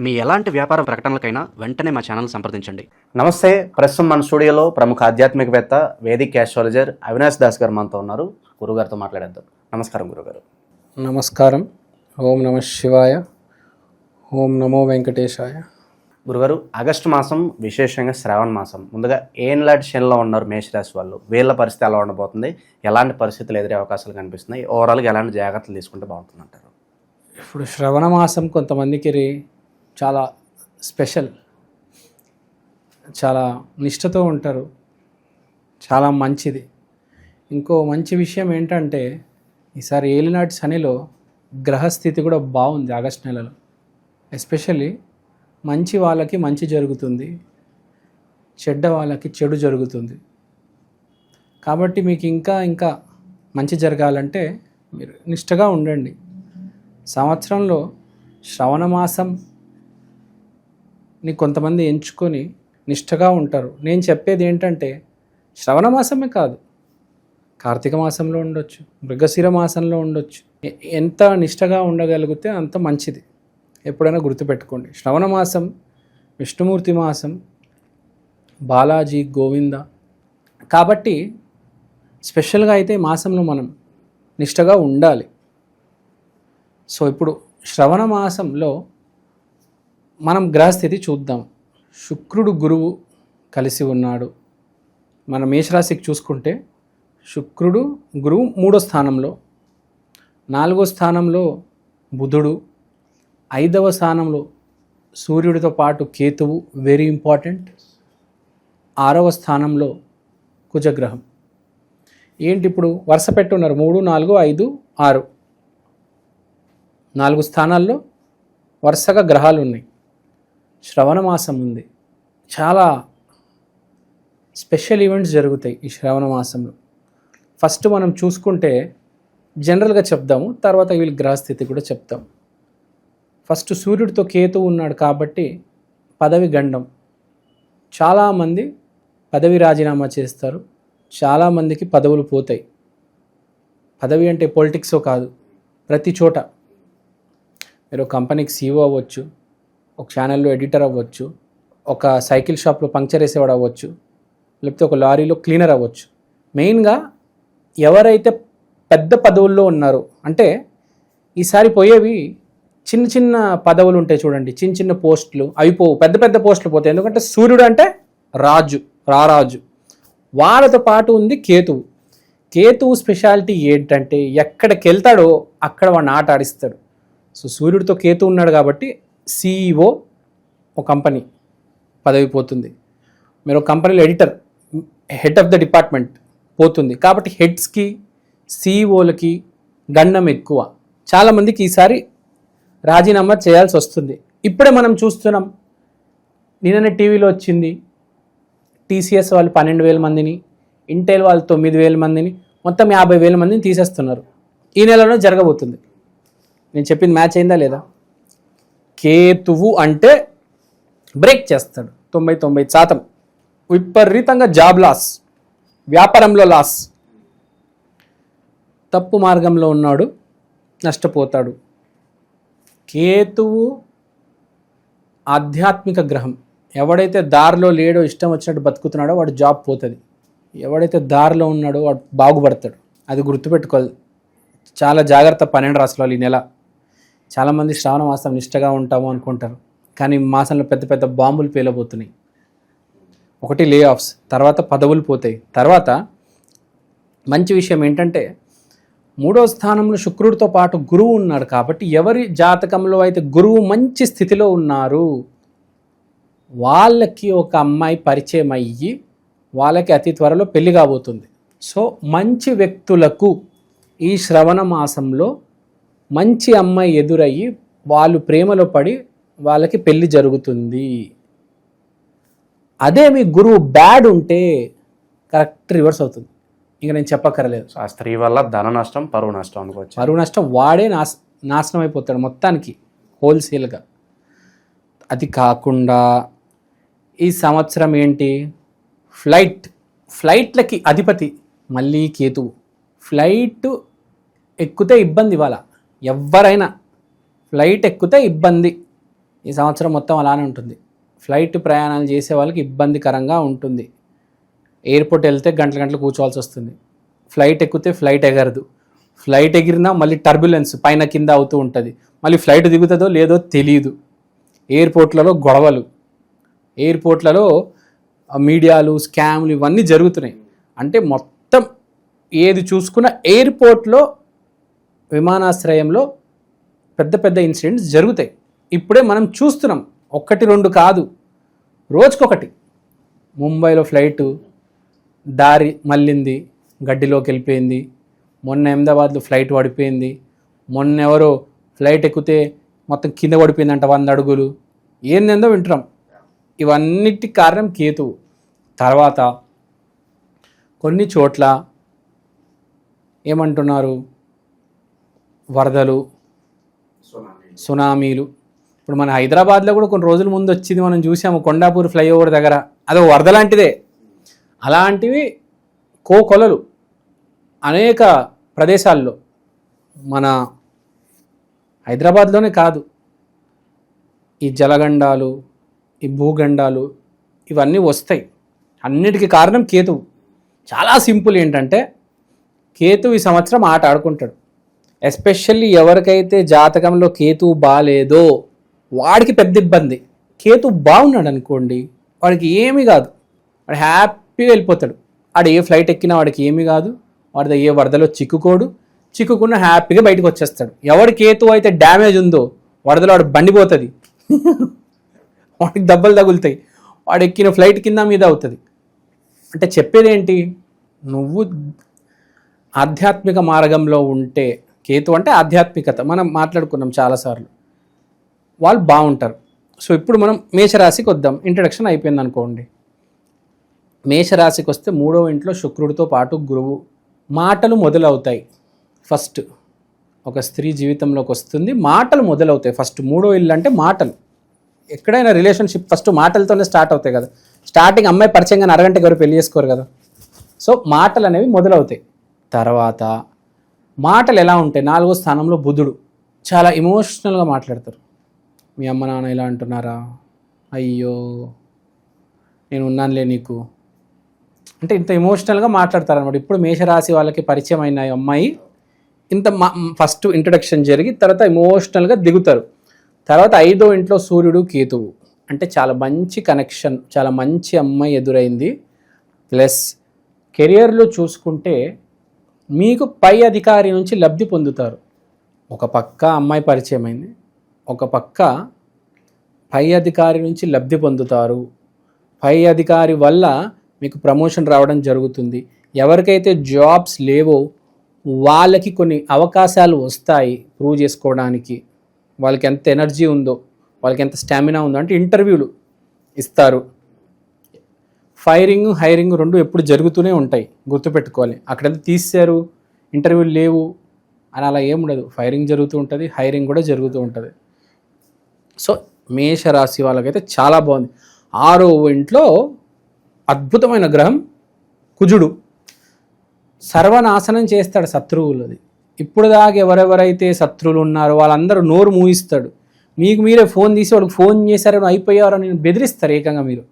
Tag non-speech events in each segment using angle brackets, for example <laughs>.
మీ ఎలాంటి వ్యాపార ప్రకటనలకైనా వెంటనే మా ఛానల్ సంప్రదించండి. నమస్తే ప్రస్తుతం మన స్టూడియోలో ప్రముఖ ఆధ్యాత్మికవేత్త వేదిక్ ఆస్ట్రాలజర్ అవినాష్ దాస్ గారు మనతో ఉన్నారు. గురుగారితో మాట్లాడేద్దాం. నమస్కారం గురుగారు. నమస్కారం. ఓం నమ శివాయ. ఓం నమో వెంకటేశాయ. గురుగారు ఆగస్టు మాసం విశేషంగా శ్రావణ మాసం. ముందుగా ఏన్లాంటి శనిలో ఉన్నారు మేషరాశి వాళ్ళు? వీళ్ళ పరిస్థితి ఎలా ఉండబోతుంది? ఎలాంటి పరిస్థితులు ఎదురే అవకాశాలు కనిపిస్తున్నాయి? ఓవరాల్గా ఎలాంటి జాగ్రత్తలు తీసుకుంటే బాగుంటుంది అంటారు ఇప్పుడు శ్రవణ మాసం కొంతమందికి రి- చాలా స్పెషల్. చాలా నిష్టతో ఉంటారు. చాలా మంచిది. ఇంకో మంచి విషయం ఏంటంటే ఈసారి ఏలినాటి శనిలో గ్రహస్థితి కూడా బాగుంది ఆగస్ట్ నెలలో. ఎస్పెషల్లీ మంచి వాళ్ళకి మంచి జరుగుతుంది. చెడ్డ వాళ్ళకి చెడు జరుగుతుంది. కాబట్టి మీకు ఇంకా ఇంకా మంచి జరగాలంటే మీరు నిష్టగా ఉండండి. సంవత్సరంలో శ్రవణ మాసం ని కొంతమంది ఎంచుకొని నిష్ఠగా ఉంటారు. నేను చెప్పేది ఏంటంటే శ్రవణ మాసమే కాదు కార్తీక మాసంలో ఉండొచ్చు మృగశిర మాసంలో ఉండొచ్చు. ఎంత నిష్ఠగా ఉండగలిగితే అంత మంచిది. ఎప్పుడైనా గుర్తుపెట్టుకోండి. శ్రవణ మాసం విష్ణుమూర్తి మాసం బాలాజీ గోవింద. కాబట్టి స్పెషల్గా అయితే మాసంలో మనం నిష్టగా ఉండాలి. సో ఇప్పుడు శ్రవణ మాసంలో మనం గ్రహస్థితి చూద్దాం. శుక్రుడు గురువు కలిసి ఉన్నాడు. మన మేషరాశికి చూసుకుంటే శుక్రుడు గురువు మూడో స్థానంలో నాలుగో స్థానంలో బుధుడు ఐదవ స్థానంలో సూర్యుడితో పాటు కేతువు వెరీ ఇంపార్టెంట్ ఆరవ స్థానంలో కుజగ్రహం. ఏంటి ఇప్పుడు వరుస పెట్టున్నారు? మూడు నాలుగు ఐదు ఆరు. నాలుగు స్థానాల్లో వరుసగా గ్రహాలు ఉన్నాయి శ్రవణ మాసం ఉంది. చాలా స్పెషల్ ఈవెంట్స్ జరుగుతాయి ఈ శ్రవణ మాసంలో. ఫస్ట్ మనం చూసుకుంటే జనరల్గా చెప్దాము తర్వాత వీళ్ళ గ్రహస్థితి కూడా చెప్తాం. ఫస్ట్ సూర్యుడితో కేతు ఉన్నాడు కాబట్టి పదవి గండం. చాలామంది పదవి రాజీనామా చేస్తారు. చాలామందికి పదవులు పోతాయి. పదవి అంటే పొలిటిక్సో కాదు ప్రతి చోట. మీరు కంపెనీకి సీఈఓ అవ్వచ్చు ఒక ఛానల్లో ఎడిటర్ అవ్వచ్చు ఒక సైకిల్ షాప్లో పంక్చర్ వేసేవాడు అవ్వచ్చు లేకపోతే ఒక లారీలో క్లీనర్ అవ్వచ్చు. మెయిన్గా ఎవరైతే పెద్ద పదవుల్లో ఉన్నారో అంటే ఈసారి పోయేవి చిన్న చిన్న పదవులు ఉంటాయి చూడండి చిన్న చిన్న పోస్టులు అవి పోవు పెద్ద పెద్ద పోస్టులు పోతాయి. ఎందుకంటే సూర్యుడు అంటే రాజు రారాజు. వాళ్ళతో పాటు ఉంది కేతువు. కేతువు స్పెషాలిటీ ఏంటంటే ఎక్కడికి వెళ్తాడో అక్కడ వాడిని ఆట ఆడిస్తాడు. సో సూర్యుడితో కేతు ఉన్నాడు కాబట్టి సిఇఓ ఒక కంపెనీ పదవి పోతుంది. మీరు ఒక కంపెనీలో editor head of the department పోతుంది. కాబట్టి హెడ్స్కి సిఇఓలకి గండం ఎక్కువ. చాలామందికి ఈసారి రాజీనామా చేయాల్సి వస్తుంది. ఇప్పుడే మనం చూస్తున్నాం. నిన్ననే టీవీలో వచ్చింది. టీసీఎస్ వాళ్ళు పన్నెండు వేల మందిని ఇంటెల్ వాళ్ళు తొమ్మిది వేల మందిని మొత్తం యాభై వేల మందిని తీసేస్తున్నారు. ఈ నెలలో జరగబోతుంది. నేను చెప్పింది మ్యాచ్ అయిందా లేదా? కేతువు అంటే బ్రేక్ చేస్తాడు. తొంభై తొంభై శాతం. విపరీతంగా జాబ్ లాస్ వ్యాపారంలో లాస్ తప్పు మార్గంలో ఉన్నాడు నష్టపోతాడు. కేతువు ఆధ్యాత్మిక గ్రహం. ఎవడైతే దారిలో లేడో ఇష్టం వచ్చినట్టు బతుకుతున్నాడో వాడు జాబ్ పోతుంది. ఎవడైతే దారిలో ఉన్నాడో వాడు బాగుపడతాడు. అది గుర్తుపెట్టుకోవాలి. చాలా జాగ్రత్త పన్నెండు రాసులు ఈ నెల. చాలామంది శ్రావణ మాసం నిష్టగా ఉంటాము అనుకుంటారు. కానీ మాసంలో పెద్ద పెద్ద బాంబులు పేలబోతున్నాయి. ఒకటి లే ఆఫ్స్ తర్వాత పదవులు పోతాయి. తర్వాత మంచి విషయం ఏంటంటే మూడో స్థానంలో శుక్రుడితో పాటు గురువు ఉన్నాడు కాబట్టి ఎవరి జాతకంలో అయితే గురువు మంచి స్థితిలో ఉన్నారు వాళ్ళకి ఒక అమ్మాయి పరిచయం అయ్యి వాళ్ళకి అతి త్వరలో పెళ్ళి కాబోతుంది. సో మంచి వ్యక్తులకు ఈ శ్రవణ మాసంలో మంచి అమ్మాయి ఎదురయ్యి వాళ్ళు ప్రేమలో పడి వాళ్ళకి పెళ్ళి జరుగుతుంది. అదే మీ గురువు బ్యాడ్ ఉంటే కరెక్ట్ రివర్స్ అవుతుంది. ఇంకా నేను చెప్పక్కర్లేదు. ఆ స్త్రీ వల్ల ధన నష్టం పరువు నష్టం అనుకోవచ్చు. పరువు నష్టం వాడే నాశ నాశనం అయిపోతాడు మొత్తానికి హోల్సేల్గా. అది కాకుండా ఈ సంవత్సరం ఏంటి? ఫ్లైట్ ఫ్లైట్లకి అధిపతి మళ్ళీ కేతువు. ఫ్లైట్ ఎక్కితే ఇబ్బంది ఇవాళ ఎవరైనా ఫ్లైట్ ఎక్కితే ఇబ్బంది. ఈ సంవత్సరం మొత్తం అలానే ఉంటుంది. ఫ్లైట్ ప్రయాణాలు చేసే వాళ్ళకి ఇబ్బందికరంగా ఉంటుంది. ఎయిర్పోర్ట్ వెళ్తే గంటల గంటలు కూర్చోవాల్సి వస్తుంది. ఫ్లైట్ ఎక్కితే ఫ్లైట్ ఎగరదు. ఫ్లైట్ ఎగిరినా మళ్ళీ టర్బులెన్స్ పైన కింద అవుతూ ఉంటుంది. మళ్ళీ ఫ్లైట్ దిగుతుందో లేదో తెలియదు ఎయిర్పోర్ట్లలో గొడవలు. ఎయిర్పోర్ట్లలో మీడియాలు స్కామ్లు ఇవన్నీ జరుగుతున్నాయి. అంటే మొత్తం ఏది చూసుకున్న ఎయిర్పోర్ట్లో విమానాశ్రయంలో పెద్ద పెద్ద ఇన్సిడెంట్స్ జరుగుతాయి. ఇప్పుడే మనం చూస్తున్నాం. ఒక్కటి రెండు కాదు. రోజుకొకటి. ముంబైలో ఫ్లైటు దారి మళ్ళింది గడ్డిలోకి వెళ్ళిపోయింది. మొన్న అహ్మదాబాద్లో ఫ్లైట్ పడిపోయింది మొన్న ఎవరో ఫ్లైట్ ఎక్కితే మొత్తం కింద పడిపోయిందంట వంద అడుగులు. ఏందేందో వింటున్నాం. ఇవన్నిటి కారణం కేతువు. తర్వాత కొన్ని చోట్ల ఏమంటున్నారు? వరదలు సునామీలు. ఇప్పుడు మన హైదరాబాద్లో కూడా కొన్ని రోజుల ముందు వచ్చింది మనం చూసాము కొండాపూర్ ఫ్లైఓవర్ దగ్గర. అదో వరద లాంటిదే అలాంటివి కోకొలలు అనేక ప్రదేశాల్లో మన హైదరాబాద్లోనే కాదు. ఈ జలగండాలు ఈ భూగండాలు ఇవన్నీ వస్తాయి. అన్నిటికీ కారణం కేతువు. చాలా సింపుల్ ఏంటంటే కేతు ఈ సంవత్సరం ఆట ఆడుకుంటాడు. ఎస్పెషల్లీ ఎవరికైతే జాతకంలో కేతు బాగాలేదో వాడికి పెద్ద ఇబ్బంది. కేతు బాగున్నాడు అనుకోండి వాడికి ఏమీ కాదు. వాడు హ్యాపీగా వెళ్ళిపోతాడు. వాడు ఏ ఫ్లైట్ ఎక్కినా వాడికి ఏమీ కాదు. వాడి ఏ వరదలో చిక్కుకోడు. చిక్కుకున్న హ్యాపీగా బయటకు వచ్చేస్తాడు. ఎవడి కేతు అయితే డ్యామేజ్ ఉందో వరదలో వాడు బండిపోతుంది. <laughs> వాడికి దెబ్బలు తగులుతాయి. వాడు ఎక్కిన ఫ్లైట్ కింద మీద అవుతుంది. అంటే చెప్పేది ఏంటి నువ్వు ఆధ్యాత్మిక మార్గంలో ఉంటే కేతు అంటే ఆధ్యాత్మికత. మనం మాట్లాడుకున్నాం చాలాసార్లు. వాళ్ళు బాగుంటారు. సో ఇప్పుడు మనం మేషరాశికి వద్దాం. ఇంట్రడక్షన్ అయిపోయింది అనుకోండి మేషరాశికి వస్తే మూడవ ఇంట్లో శుక్రుడితో పాటు గురువు మాటలు మొదలవుతాయి. ఫస్ట్ ఒక స్త్రీ జీవితంలోకి వస్తుంది. మాటలు మొదలవుతాయి. ఫస్ట్ మూడో ఇల్లు అంటే మాటలు. ఎక్కడైనా రిలేషన్షిప్ ఫస్ట్ మాటలతోనే స్టార్ట్ అవుతాయి కదా. స్టార్టింగ్ అమ్మాయి పరిచయం కానీ అరగంటకి ఎవరు పెళ్ళి చేసుకోరు కదా. సో మాటలు అనేవి మొదలవుతాయి. తర్వాత మాటలు ఎలా ఉంటాయి నాలుగో స్థానంలో బుధుడు చాలా ఎమోషనల్గా మాట్లాడతారు. మీ అమ్మ నాన్న ఇలా అంటున్నారా? అయ్యో నేను ఉన్నానులే నీకు. అంటే ఇంత ఎమోషనల్గా మాట్లాడతారనమాట ఇప్పుడు మేషరాశి వాళ్ళకి పరిచయం అయిన అమ్మాయి ఇంత మా ఫస్ట్ ఇంట్రడక్షన్ జరిగి తర్వాత ఎమోషనల్గా దిగుతారు. తర్వాత ఐదో ఇంట్లో సూర్యుడు కేతువు. అంటే చాలా మంచి కనెక్షన్ చాలా మంచి అమ్మాయి ఎదురైంది. ప్లస్ కెరియర్లో చూసుకుంటే మీకు పై అధికారి నుంచి లబ్ధి పొందుతారు. ఒక పక్క అమ్మాయి పరిచయం అయింది ఒక పక్క పై అధికారి నుంచి లబ్ధి పొందుతారు. పై అధికారి వల్ల మీకు ప్రమోషన్ రావడం జరుగుతుంది. ఎవరికైతే జాబ్స్ లేవో వాళ్ళకి కొన్ని అవకాశాలు వస్తాయి ప్రూవ్ చేసుకోవడానికి. వాళ్ళకి ఎంత ఎనర్జీ ఉందో వాళ్ళకి ఎంత స్టామినా ఉందో అంటే ఇంటర్వ్యూలు ఇస్తారు. ఫైరింగ్ హైరింగ్ రెండు ఎప్పుడు జరుగుతూనే ఉంటాయి. గుర్తుపెట్టుకోవాలి. అక్కడంతా తీశారు ఇంటర్వ్యూలు లేవు. అని అలా ఏం ఉండదు. ఫైరింగ్ జరుగుతూ ఉంటుంది హైరింగ్ కూడా జరుగుతూ ఉంటుంది. సో మేషరాశి వాళ్ళకైతే చాలా బాగుంది. ఆరో ఇంట్లో అద్భుతమైన గ్రహం కుజుడు. సర్వనాశనం చేస్తాడు శత్రువులది ఇప్పుడు దాకా ఎవరెవరైతే శత్రువులు ఉన్నారో వాళ్ళందరూ నోరు మూయిస్తాడు. మీకు మీరే ఫోన్ తీసి వాళ్ళకి ఫోన్ చేశారని అయిపోయారో నేను బెదిరిస్తారు ఏకంగా మీరు.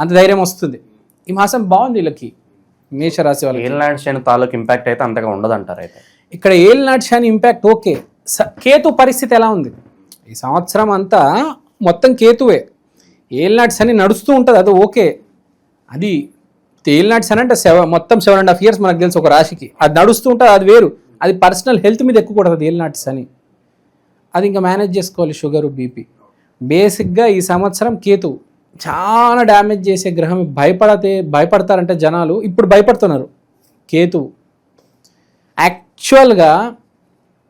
అంత ధైర్యం వస్తుంది. ఈ మాసం బాగుంది వీళ్ళకి. మేషరాశి వాళ్ళకి. ఏలినాటి శని తాలూకు ఇంపాక్ట్ అయితే అంతగా ఉండదు అంటారు అయితే. ఇక్కడ ఏలినాటి శని ఇంపాక్ట్ ఓకే. స- కేతు పరిస్థితి ఎలా ఉంది? ఈ సంవత్సరం అంతా మొత్తం కేతువే. ఏలినాటి శని నడుస్తూ ఉంటుంది అది ఓకే. అది ఏలినాటి శని అంటే సెవెన్ మొత్తం సెవెన్ అండ్ హాఫ్ ఇయర్స్ మనకు తెలుసు ఒక రాశికి. అది నడుస్తూ ఉంటుంది అది వేరు. అది పర్సనల్ హెల్త్ మీద ఎక్కువ కూడా అది ఏలినాటి శని అది ఇంకా మేనేజ్ చేసుకోవాలి షుగరు బీపీ. బేసిక్గా ఈ సంవత్సరం కేతు చాలా డ్యామేజ్ చేసే గ్రహం భయపడతే భయపడతారంటే జనాలు ఇప్పుడు భయపడుతున్నారు. కేతువు యాక్చువల్గా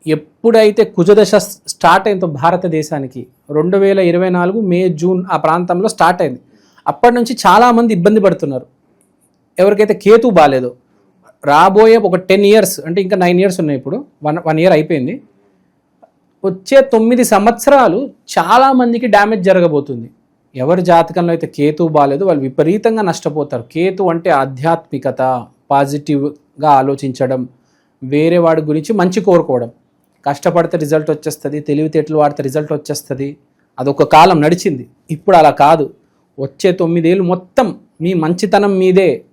ఎప్పుడైతే కుజదశ స్టార్ట్ అయిందో భారతదేశానికి రెండు వేల ఇరవై నాలుగు మే జూన్ ఆ ప్రాంతంలో స్టార్ట్ అయింది. అప్పటి నుంచి చాలామంది ఇబ్బంది పడుతున్నారు. ఎవరికైతే కేతు బాగాలేదో రాబోయే ఒక టెన్ ఇయర్స్ అంటే ఇంకా నైన్ ఇయర్స్ ఉన్నాయి ఇప్పుడు వన్ వన్ ఇయర్ అయిపోయింది. వచ్చే తొమ్మిది సంవత్సరాలు చాలామందికి డ్యామేజ్ జరగబోతుంది. ఎవరి జాతకంలో అయితే కేతు బాగాలేదు వాళ్ళు విపరీతంగా నష్టపోతారు. కేతు అంటే ఆధ్యాత్మికత పాజిటివ్గా ఆలోచించడం వేరే వాడి గురించి మంచి కోరుకోవడం. కష్టపడితే రిజల్ట్ వచ్చేస్తుంది తెలివితేటలు వాడితే రిజల్ట్ వచ్చేస్తుంది. అదొక కాలం నడిచింది. ఇప్పుడు అలా కాదు. వచ్చే తొమ్మిదేళ్ళు మొత్తం మీ మంచితనం మీదే.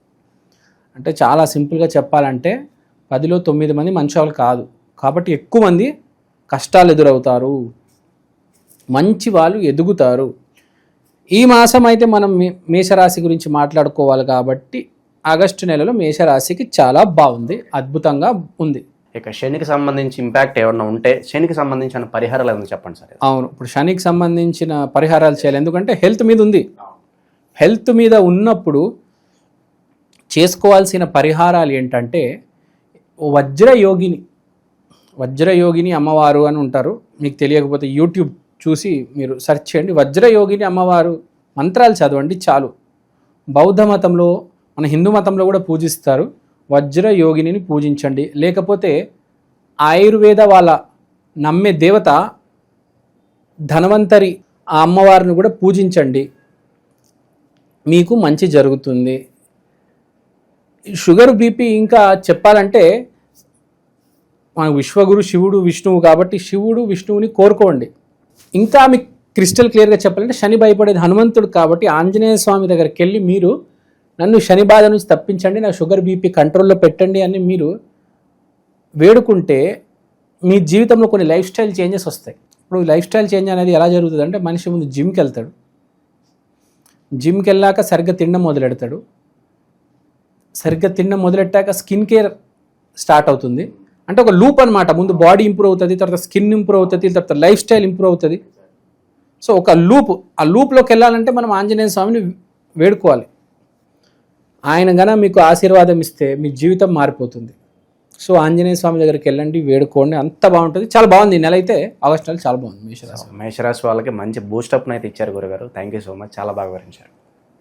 అంటే చాలా సింపుల్గా చెప్పాలంటే పదిలో తొమ్మిది మంది మంచి వాళ్ళు కాదు. కాబట్టి ఎక్కువ మంది కష్టాలు ఎదురవుతారు. మంచి వాళ్ళు ఎదుగుతారు. ఈ మాసం అయితే మనం మేషరాశి గురించి మాట్లాడుకోవాలి కాబట్టి ఆగస్టు నెలలో మేషరాశికి చాలా బాగుంది అద్భుతంగా ఉంది. ఇక శనికి సంబంధించి ఇంపాక్ట్ ఏమన్నా ఉంటే శనికి సంబంధించిన పరిహారాలు ఏమైనా చెప్పండి సార్? అవును ఇప్పుడు శనికి సంబంధించిన పరిహారాలు చేయాలి. ఎందుకంటే హెల్త్ మీద ఉంది. హెల్త్ మీద ఉన్నప్పుడు చేసుకోవాల్సిన పరిహారాలు ఏంటంటే వజ్రయోగిని వజ్రయోగిని అమ్మవారు అని ఉంటారు. మీకు తెలియకపోతే యూట్యూబ్ చూసి మీరు సెర్చ్ చేయండి. వజ్రయోగిని అమ్మవారు మంత్రాలు చదవండి చాలు. బౌద్ధ మతంలో మన హిందూ మతంలో కూడా పూజిస్తారు. వజ్రయోగిని పూజించండి. లేకపోతే ఆయుర్వేద వాళ్ళ నమ్మే దేవత ధనవంతరి ఆ అమ్మవారిని కూడా పూజించండి. మీకు మంచి జరుగుతుంది. షుగర్ బీపీ ఇంకా చెప్పాలంటే మన విశ్వగురు శివుడు విష్ణువు కాబట్టి శివుడు విష్ణువుని కోరుకోండి. ఇంకా మీకు క్రిస్టల్ క్లియర్గా చెప్పాలంటే శని భయపడేది హనుమంతుడు కాబట్టి ఆంజనేయ స్వామి దగ్గరికి వెళ్ళి మీరు నన్ను శని బాధ నుంచి తప్పించండి నా షుగర్ బీపీ కంట్రోల్లో పెట్టండి అని మీరు వేడుకుంటే మీ జీవితంలో కొన్ని లైఫ్ స్టైల్ చేంజెస్ వస్తాయి. ఇప్పుడు లైఫ్ స్టైల్ చేంజ్ అనేది ఎలా జరుగుతుంది అంటే మనిషి ముందు జిమ్కి వెళ్తాడు. జిమ్కి వెళ్ళాక సరిగ్గా తినడం మొదలెడతాడు. సరిగ్గా తినడం మొదలెట్టాక స్కిన్ కేర్ స్టార్ట్ అవుతుంది. అంటే ఒక లూప్ అన్నమాట. ముందు బాడీ ఇంప్రూవ్ అవుతుంది తర్వాత స్కిన్ ఇంప్రూవ్ అవుతుంది తర్వాత లైఫ్ స్టైల్ ఇంప్రూవ్ అవుతుంది. సో ఒక లూప్ ఆ లూప్లోకి వెళ్ళాలంటే మనం ఆంజనేయ స్వామిని వేడుకోవాలి. ఆయన గన మీకు ఆశీర్వాదం ఇస్తే మీ జీవితం మారిపోతుంది. సో ఆంజనేయ స్వామి దగ్గరికి వెళ్ళండి వేడుకోండి అంత బాగుంటుంది. చాలా బాగుంది. ఈ నెల అయితే ఆగస్ట్ నెల చాలా బాగుంది. మేషరాశి మేషరాశి వాళ్ళకి మంచి బూస్టప్ని అయితే ఇచ్చారు గురుగారు. థ్యాంక్ యూ సో మచ్ చాలా బాగా వివరించారు.